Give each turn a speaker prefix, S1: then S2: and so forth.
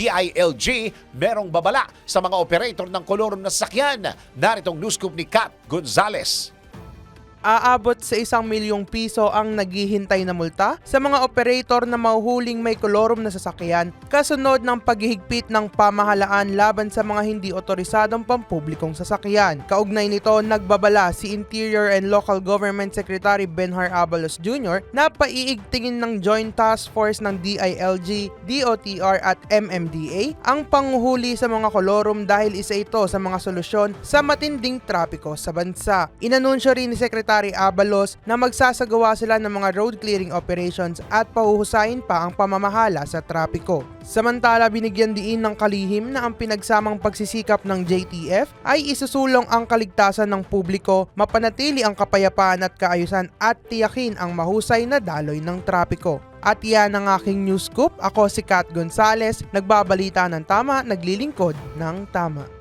S1: DILG merong babala sa mga operator ng kolorum na sasakyan. Naritong news scoop ni Kat Gonzales.
S2: Aabot sa isang milyong piso ang naghihintay na multa sa mga operator na mahuhuling may kolorum na sasakyan kasunod ng paghihigpit ng pamahalaan laban sa mga hindi otorisadong pampublikong sasakyan. Kaugnay nito, nagbabala si Interior and Local Government Secretary Benhar Abalos Jr. na paiigtingin ng Joint Task Force ng DILG, DOTR at MMDA ang panguhuli sa mga kolorum dahil isa ito sa mga solusyon sa matinding trapiko sa bansa. Inanunsyo rin ni Secretary Abalos na magsasagawa sila ng mga road clearing operations at pahuhusayin pa ang pamamahala sa trapiko. Samantala, binigyan diin ng kalihim na ang pinagsamang pagsisikap ng JTF ay isusulong ang kaligtasan ng publiko, mapanatili ang kapayapaan at kaayusan at tiyakin ang mahusay na daloy ng trapiko. At yan ang aking news scoop. Ako si Kat Gonzales, nagbabalita ng tama, naglilingkod ng tama.